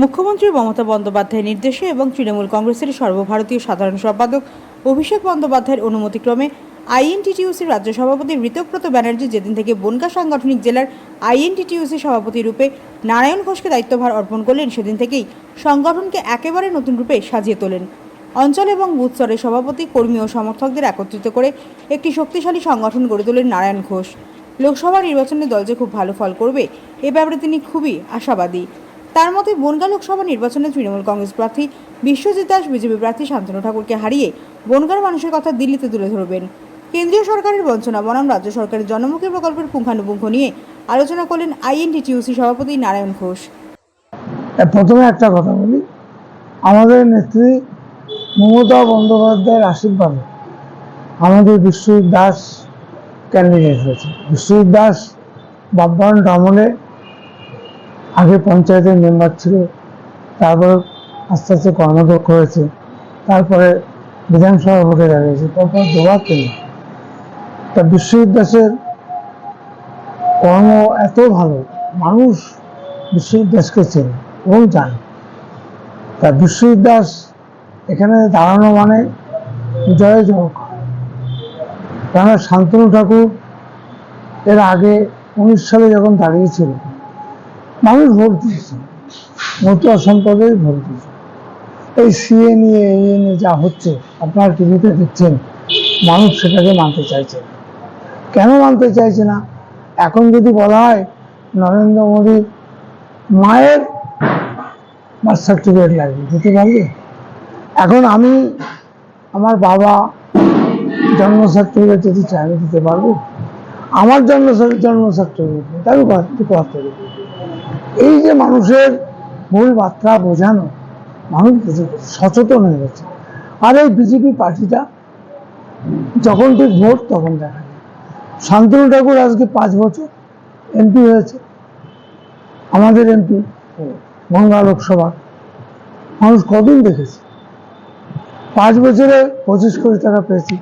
মুখ্যমন্ত্রী মমতা বন্দ্যোপাধ্যায়ের নির্দেশে এবং তৃণমূল কংগ্রেসের সর্বভারতীয় সাধারণ সম্পাদক অভিষেক বন্দ্যোপাধ্যায়ের অনুমতিক্রমে আইএনটিটিউসির রাজ্য সভাপতি ঋতব্রত ব্যানার্জি যেদিন থেকে বনগা সাংগঠনিক জেলার আইএনটিটিউসি সভাপতি রূপে নারায়ণ ঘোষকে দায়িত্বভার অর্পণ করলেন, সেদিন থেকেই সংগঠনকে একেবারে নতুন রূপে সাজিয়ে তোলেন। অঞ্চল এবং বুথ স্তরের সভাপতি, কর্মী ও সমর্থকদের একত্রিত করে একটি শক্তিশালী সংগঠন গড়ে তোলেন নারায়ণ ঘোষ। লোকসভা নির্বাচনে দল যে খুব ভালো ফল করবে, এ ব্যাপারে তিনি খুবই আশাবাদী। তার মতে বনগা লোকসভা নির্বাচনে তৃণমূল কংগ্রেস প্রার্থী, বিশ্বজিৎ দাস, বিজেপি প্রার্থী শান্তনু ঠাকুরকে হারিয়ে বনগার মানুষের কথা দিল্লিতে তুলে ধরবেন। কেন্দ্রীয় সরকারের বঞ্চনা, বনাম রাজ্য সরকারের জনমুখী প্রকল্পের পুঙ্খানুপুঙ্খ নিয়ে আলোচনা করলেন আইএনটিটিউসি সভাপতি নারায়ণ ঘোষ। প্রথমে একটা কথা বলি। আমাদের নেত্রী মমতা বন্দ্যোপাধ্যায়ের আশীর্বাদে আমাদের বিশ্বজিৎ দাস ক্যান্ডিডেট হয়েছে। বিশ্বজিৎ দাস বাব্বান আমলে আগে পঞ্চায়েতের মেম্বার ছিল, তারপর আস্তে আস্তে কর্মদক্ষ হয়েছে, তারপরে বিধানসভা ভোটে দাঁড়িয়েছে, তারপর দুবার পেল। তা বিশ্বজিৎ দাসের কর্ম এত ভালো, মানুষ বিশ্বজিৎ দাসকে চেনে এবং জানে। তা বিশ্বজিৎ দাস এখানে দাঁড়ানো মানে জয় জয় কেননা শান্তনু ঠাকুর এর আগে উনিশ সালে যখন দাঁড়িয়েছিল মানুষ ভোট দিয়েছে। মতুয়া সম্পদের ভোট দিয়েছে। এই সিএ নিয়ে এই নিয়ে যা হচ্ছে, আপনার টিভিতে দেখছেন, মানুষ সেটাকে মানতে চাইছে। কেন মানতে চাইছে না? এখন যদি বলা হয়, নরেন্দ্র মোদী মায়ের বার্থ সার্টিফিকেট লাগবে, দিতে পারবে? এখন আমি আমার বাবা জন্ম সার্টিফিকেট যদি চাই আমি দিতে পারব, আমার জন্ম জন্ম সার্টিফিকেট তাই করতে হবে এই যে মানুষের মূল মাত্রা বোঝানো, মানুষ সচেতন হয়ে গেছে। আর এই বিজেপি পার্টিটা যখন ঠিক ভোট, তখন দেখা যায়। শান্তনু ঠাকুর আজকে পাঁচ বছর এমপি হয়েছে। আমাদের এমপি গঙ্গা লোকসভা। মানুষ কদিন দেখেছে? পাঁচ বছরে পঁচিশ কোটি টাকা পেয়েছি।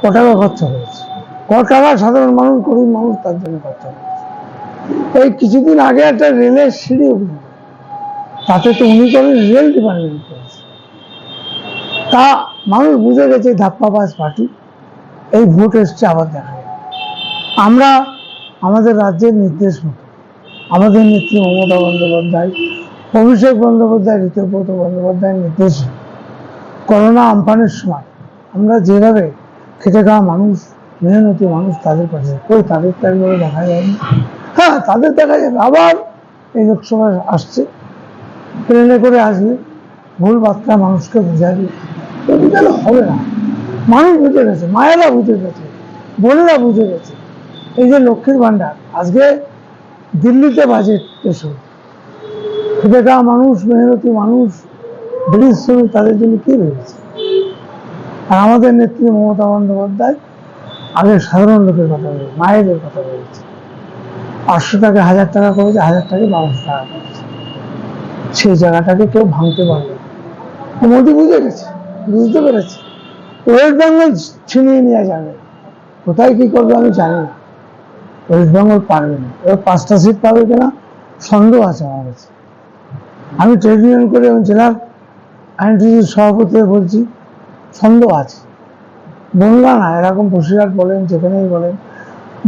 ক টাকা খরচা হয়েছে? ক টাকা সাধারণ মানুষ, গরিব মানুষ, তার জন্য খরচা হয়েছে? এই কিছুদিন আগে একটা রেলের সিঁড়ি তাতে তো উনি করেন রেল ডিপার্টমেন্ট তা মানুষ বুঝে গেছে ধাপ্পাবাজ পার্টি, এই ভোট এসছে আবার দেখা আমরা আমাদের রাজ্যের নির্দেশ মতো, আমাদের নেত্রী মমতা বন্দ্যোপাধ্যায়, অভিষেক বন্দ্যোপাধ্যায়, ঋতুব্রত বন্দ্যোপাধ্যায়ের নির্দেশে করোনা আমফানের সময় আমরা যেভাবে খেটে খাওয়া মানুষ, মেহনতি মানুষ তাদের পাশে কই তাদের একবারে দেখা যায়নি। হ্যাঁ তাদের দেখা যাবে। আবার এই লোকসভা আসছে। ট্রেনে করে আসবে ভুল বার্তা মানুষকে বোঝাবে। বোঝালে হবে না। মানুষ বুঝে গেছে, মায়েরা বুঝে গেছে, বোনেরা বুঝে গেছে। এই যে লক্ষ্মীর ভাণ্ডার, আজকে দিল্লিতে বাজেট পেশ হলো মানুষ, মেহনতি মানুষ ব্রিটিশ শ্রমিক, তাদের জন্য কি ভেবেছে? আর আমাদের নেত্রী মমতা বন্দ্যোপাধ্যায় আগে সাধারণ লোকের কথা বলেছে মায়েদের কথা বলেছে পাঁচশো টাকা, হাজার টাকা করেছে, হাজার টাকা বারোশো টাকা করেছে। সেই জায়গাটাকে কেউ ভাঙতে পারবে। মোদী বুঝে গেছে, বুঝতে পেরেছে। ওয়েস্ট বেঙ্গল ছিনিয়ে নেওয়া যাবে। কোথায় কি করবে আমি জানি না। ওয়েস্ট বেঙ্গল পারবে না। এবার পাঁচটা সিট পাবে কিনা? সন্দেহ আছে আমার কাছে। আমি ট্রেড ইউনিয়ন করে আমি জেলার আইনটিসির সভাপতি বলছি, সন্দেহ আছে। বনগা না, এরকম বসিরহাট বলেন, যেখানেই বলেন,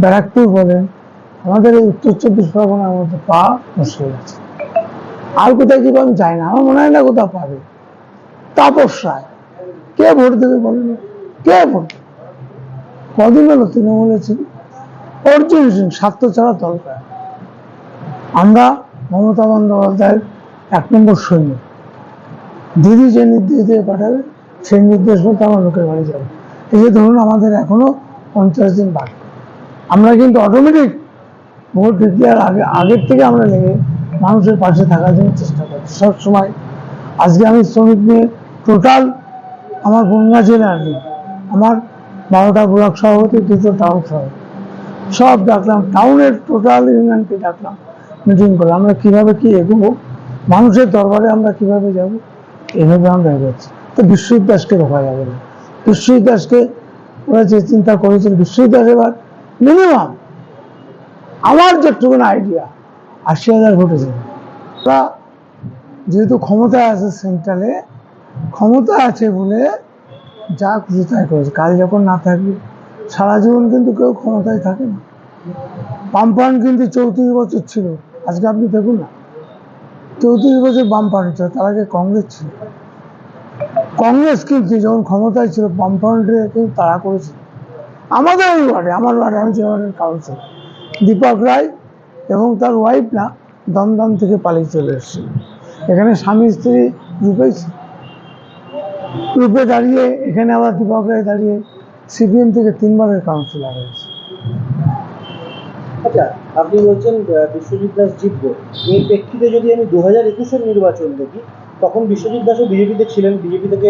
ব্যারাকপুর বলেন আমাদের এই উত্তর চব্বিশ পরগনার মধ্যে পা মুশকিল আছে আর কোথায় কি আমি যাই না। আমার মনে হয় না কোথাও পাবে। তাপস কে ভোট দেবে বলেন? কে ভোট? কদিন হলো তৃণমূলে ছিল। অর্জুন সিং, স্বার্থ ছাড়া দল করে আমরা মমতা বন্দ্যোপাধ্যায়ের এক নম্বর সৈন্য দিদি যে নির্দেশ দিয়ে পাঠাবে, সেই নির্দেশ মতো আমার লোকের বাড়ি যাবে। এই যে ধরুন আমাদের এখনও পঞ্চাশ দিন বাকি। আমরা কিন্তু অটোমেটিক ভোট দেওয়ার আগে, আগের থেকে আমরা লেগে মানুষের পাশে থাকার জন্য চেষ্টা করছি। সব সময় আজকে আমি শ্রমিক নিয়ে টোটাল আমার বনগা জেলার আমার বারোটা ব্লক সভাপতি, দুটো টাউন সভাপতি। সব ডাকলাম টাউনের টোটাল ইউনিয়নকে ডাকলাম মিটিং করলাম, আমরা কীভাবে কী এগোবো, মানুষের দরবারে আমরা কীভাবে যাব, এভাবে আমরা এগোচ্ছি। তো বিশ্বজিৎ দাসকে রোকা যাবে না। বিশ্বজিৎ দাসকে ওরা যে চিন্তা করেছেন, বিশ্বজিৎ দাস এবার মিনিমাম আমার যেটুকুন আইডিয়া আশি হাজার ভোটে যাবে। ওরা যেহেতু ক্ষমতায় আছে সেন্ট্রালে ক্ষমতা আছে বলে যা খুশি তাই করেছে। কাল যখন না থাকবে সারা জীবন কিন্তু কেউ ক্ষমতায় থাকে না। বামপান কিন্তু চৌত্রিশ বছর ছিল। আজকে আপনি দেখুন না, চৌত্রিশ বছর বামপান ছিল, তার আগে কংগ্রেস ছিল। কংগ্রেস কিন্তু যখন ক্ষমতায় ছিল বামফ্রন্টে কিন্তু তারা করেছিল আমাদের ওই ওয়ার্ডে আমার ওয়ার্ডে আমি যে ওয়ার্ডের কাউন্সিল দীপক রায় এবং তার ওয়াইফ না দমদম থেকে পালিয়ে চলে এসেছিল এখানে স্বামী স্ত্রী ছিল রূপে দাঁড়িয়ে, এখানে আবার দীপক রায় দাঁড়িয়ে সিপিএম থেকে তিনবারের কাউন্সিলর হয়েছে। আচ্ছা আপনি বলছেন বিশ্বজিৎ দাস জিতবো। এর প্রেক্ষিতে যদি আমি দু হাজার একুশের নির্বাচন দেখি, তখন বিশ্বজিৎ দাসও বিজেপিতে ছিলেন, বিজেপি থেকে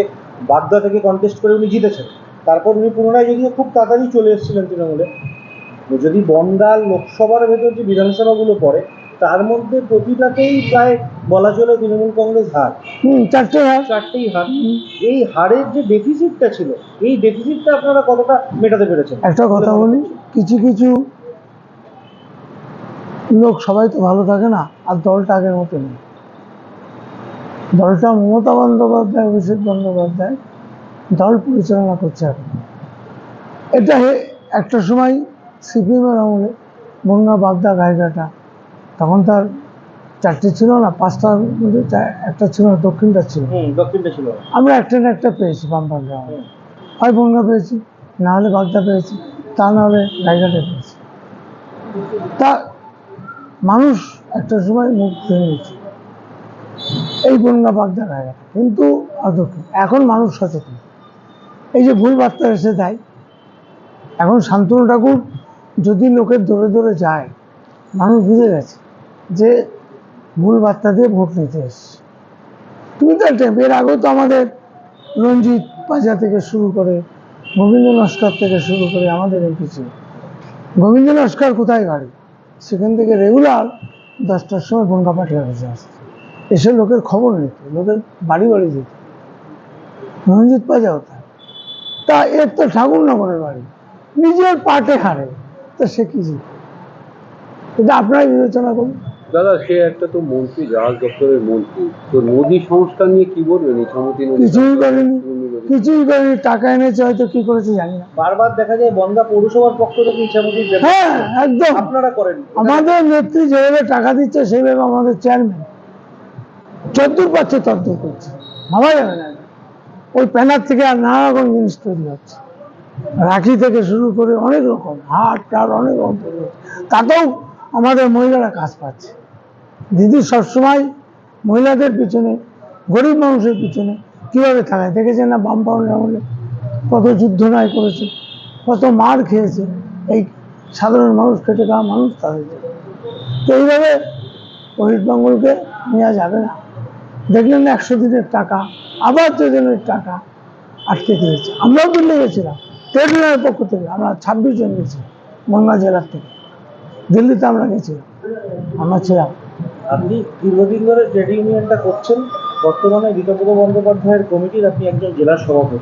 বাগদা থেকে কন্টেস্ট করে উনি জিতেছেন। তারপর উনি পুনরায় যদিও খুব তাড়াতাড়ি চলে এসেছিলেন তৃণমূলে যদি বনগাল লোকসভার ভেতর যে বিধানসভাগুলো পড়ে তার মধ্যে প্রতিটাতেই প্রায় বলা চলে তৃণমূল কংগ্রেস হার। হুম চারটে হাত চারটেই হার। এই হারের যে ডেফিসিটটা ছিল এই ডেফিসিটটা আপনারা কতটা মেটাতে পেরেছেন? একটা কথা বলি কিছু কিছু লোক সবাই তো ভালো থাকে না আর দলটা আগের মতো নেই। দলটা মমতা বন্দ্যোপাধ্যায় অভিষেক বন্দ্যোপাধ্যায় দল পরিচালনা করছে এখন। এটা একটা সময় সিপিএমের আমলে বন্যা বাগদা গায়গাটা তখন তার চারটে ছিল না পাঁচটার মধ্যে একটা ছিল না দক্ষিণটা ছিল। দক্ষিণটা ছিল। আমরা একটা না একটা পেয়েছি বামপান গ্রামে হয় বন্যা পেয়েছি না হলে বাগদা পেয়েছি তা না হলে জায়গাটা পেয়েছি। তা মানুষ একটা সময় মুখ ফিরে নিয়েছে এই বন্যা বাগদা জায়গা কিন্তু এখন মানুষ সচেতন। এই যে ভুল বার্তা এসে দেয় এখন শান্তনু ঠাকুর যদি লোকের দৌড়ে দৌড়ে যায়, মানুষ বুঝে গেছে যে ভুল বার্তা দিয়ে ভোট নিতে এসছে। তুমি তো এর আগেও তো আমাদের রঞ্জিত পাজা থেকে শুরু করে, গোবিন্দ নস্কর থেকে শুরু করে আমাদের এমপি ছিল। গোবিন্দ নস্কর কোথায় গাড়ি? সেখান থেকে রেগুলার দশটার সময় বনগা পাঠিয়ে অফিসে আসতো। এসে লোকের খবর নিত, লোকের বাড়ি বাড়ি যেত। রঞ্জিত পাজা হতা তা এর তো ঠাকুরনগরের বাড়ি। নিজের পাটে হারে। তা সে কি জিত এটা আপনারাই বিবেচনা করুন। দাদা সে একটা তো মন্ত্রী জাহাজ দপ্তরের মন্ত্রী। তো নদী সংস্কার নিয়ে কি বলবেন ইছামতি কিছুই করেনি। কিছুই করেনি। টাকা এনেছে হয়তো কি করেছে জানি না। বারবার দেখা যায় বনগা পৌরসভার পক্ষ থেকে ইচ্ছামতির হ্যাঁ একদম। আপনারা করেন। আমাদের নেত্রী যেভাবে টাকা দিচ্ছে সেইভাবে আমাদের চেয়ারম্যান যদ্দূর পাচ্ছে তদ্দূর করছে। ভাবা যাবে না। ওই প্যানার থেকে আর নানা রকম জিনিস তৈরি হচ্ছে। রাখি থেকে শুরু করে অনেক রকম, হাট, টাট, অনেক রকম তাতেও আমাদের মহিলারা কাজ পাচ্ছে। দিদি সবসময় মহিলাদের পিছনে, গরিব মানুষের পিছনে কীভাবে থাকায়? দেখেছেন না বাম পাউন্ড আমলে কত যুদ্ধ নাই করেছে, কত মার খেয়েছে? এই সাধারণ মানুষ খেটে খাওয়া মানুষ তাদের। তো এইভাবে পশ্চিমবঙ্গকে নেওয়া যাবে না। দেখলেন একশো দিনের টাকা, আবার যোজনের টাকা আটকে দিয়েছে। আমরাও দিল্লি গেছিলাম ট্রেড ইউনিয়নের পক্ষ থেকে আমরা ছাব্বিশ জন গেছি মন্না জেলার থেকে। দিল্লিতে আমরা গেছিলাম আমরা ছিলাম। আপনি দীর্ঘদিন ধরে ট্রেড ইউনিয়নটা করছেন। বর্তমানে ঋতব্রত বন্দ্যোপাধ্যায়ের কমিটির আপনি একজন জেলা সভাপতি।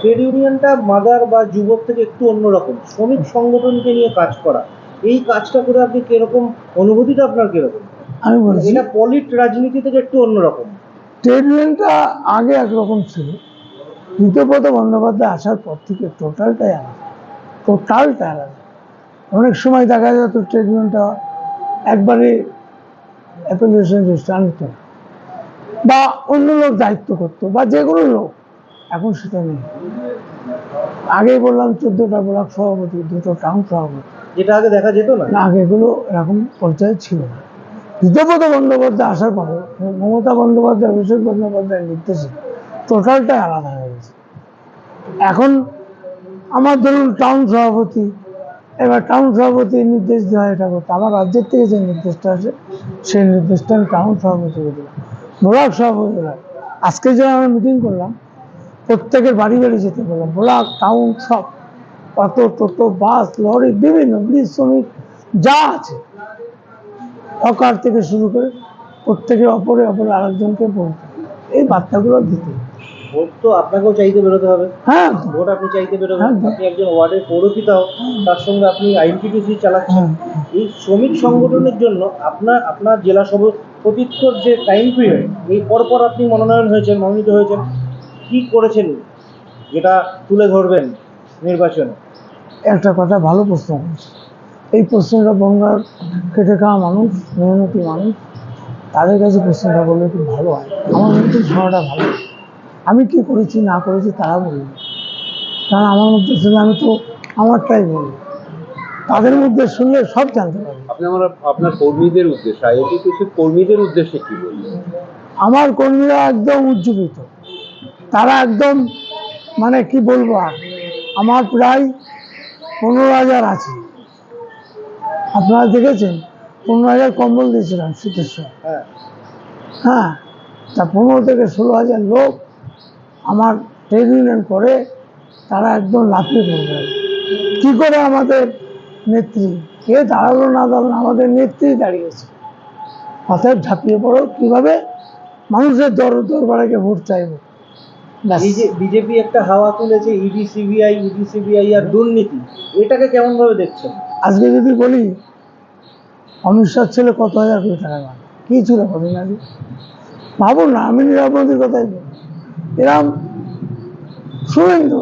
ট্রেড ইউনিয়নটা মাদার বা যুবক থেকে একটু অন্যরকম। শ্রমিক সংগঠনকে নিয়ে কাজ করা। এই কাজটা করে আপনি কীরকম অনুভূতিটা আপনার কীরকম? আমি বলছি। এটা পলিট রাজনীতি থেকে একটু অন্যরকম। ট্রেড ইউনিয়নটা আগে একরকম ছিল। ঋতব্রত বন্দ্যোপাধ্যায় আসার পর থেকে টোটালটাই আলাদা। টোটালটা আলাদা। অনেক সময় দেখা যেত ইউনিয়নটা একবারে অ্যাপ্লিকেশন রেজিস্টার আনতো বা অন্য লোক দায়িত্ব করতো বা যে কোনো লোক। এখন সেটা নেই। আগেই বললাম চোদ্দোটা ব্লক সভাপতি দুটো টাউন সভাপতি। যেটা আগে দেখা যেত না? আগে এগুলো এরকম পর্যায়ে ছিল না। ঋতব্রত বন্দ্যোপাধ্যায় আসার পরে মমতা বন্দ্যোপাধ্যায় অভিষেক বন্দ্যোপাধ্যায়ের নির্দেশে টোটালটাই আলাদা এখন আমার ধরুন টাউন সভাপতি, এবার টাউন সভাপতি নির্দেশ দেওয়া এটা করতে আমার রাজ্যের থেকে যে নির্দেশটা আছে সেই নির্দেশটা আমি টাউন সভাপতিকে দিলাম, ব্লক সভাপতি। আজকে যে আমরা মিটিং করলাম, প্রত্যেকের বাড়ি বাড়ি যেতে বললাম, ব্লক টাউন সব, অটো, টোটো, বাস, লরি, বিভিন্ন ব্রিজ, শ্রমিক, যা আছে হকার থেকে শুরু করে প্রত্যেকে অপরে অপরে আরেকজনকে বলতে এই বার্তাগুলো দিতে। ভোট তো আপনাকেও চাইতে বেরোতে হবে। হ্যাঁ। ভোট আপনি চাইতে বেরোবেন। একদম। আপনি একজন ওয়ার্ডের পৌরপিতাও তার সঙ্গে আপনি আইনটিটিসি চালাচ্ছেন। হ্যাঁ। এই শ্রমিক সংগঠনের জন্য আপনার আপনার জেলা সভ প্রতীক্ষর যে টাইম পিরিয়ড এই পরপর আপনি মনোনয়ন হয়েছেন মনোনীত হয়েছেন কি করেছেন? যেটা তুলে ধরবেন নির্বাচনে। একটা কথা ভালো প্রশ্ন। এই প্রশ্নটা বঙ্গার খেটে খাওয়া মানুষ মেহনতি মানুষ তাদের কাছে প্রশ্নটা বললে খুব ভালো হয়। আমার মধ্যে শোনাটা ভালো। হয়। আমি কি করেছি না করেছি তারা বলবে। কারণ আমার মধ্যে শুনলে আমি তো আমারটাই বলব। তাদের মধ্যে শুনলে সব জানতে পারবে। আপনি আমার আপনার কর্মীদের উদ্দেশ্যে কর্মীদের উদ্দেশ্যে কি বলবেন আমার কর্মীরা একদম উজ্জীবিত। তারা একদম মানে কি বলব আর? আমার প্রায় পনেরো হাজার আছে। আপনারা দেখেছেন? পনেরো হাজার কম্বল দিয়েছিলাম শীতের সময়। হ্যাঁ। হ্যাঁ তা পনেরো থেকে ষোলো হাজার লোক আমার ট্রেড ইউনিয়ন করে তারা একদম লাফিয়ে পড়বে কী করে আমাদের নেত্রী? কে দাঁড়াল না দাঁড়াল? আমাদের নেত্রী দাঁড়িয়েছে। অতএব ঝাঁপিয়ে পড়ো। কীভাবে? মানুষের দর দরবারে গিয়ে ভোট চাইব। বিজেপি একটা হাওয়া তুলেছে ইডি সিবিআই ইডি সিবিআই আর দুর্নীতি এটাকে কেমন ভাবে দেখছেন আজকে যদি বলি অমিত শাহ ছিল কত হাজার কোটি টাকা কী ছিল কদিন আগে ভাবুন না আমি নীরব মোদীর কথাই বলি। এরম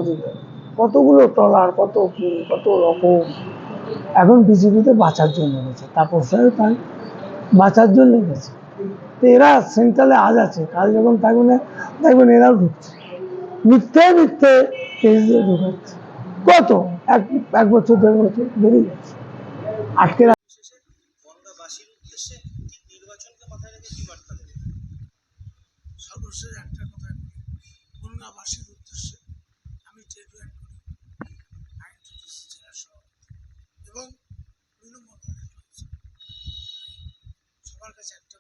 অধিকার কতগুলো ট্রলার, কত কি, কত রকম। এখন বিজেপিতে বাঁচার জন্য গেছে তারপর সাহেব তাই বাঁচার জন্য গেছে তো এরা সেন্ট্রালে আজ আছে, কাল যখন থাকবে না, দেখবেন এরাও ঢুকছে। মিথ্যে মিথ্যে কেস ঢুকাচ্ছে। কত? এক এক বছর, দেড় বছর বেরিয়ে যাচ্ছে আটকে সর্বশেষ একটা খুলনাবাসীর উদ্দেশ্যে আমি ট্রেড করি। জেলার সভাপতি এবং তৃণমূল সবার কাছে একটা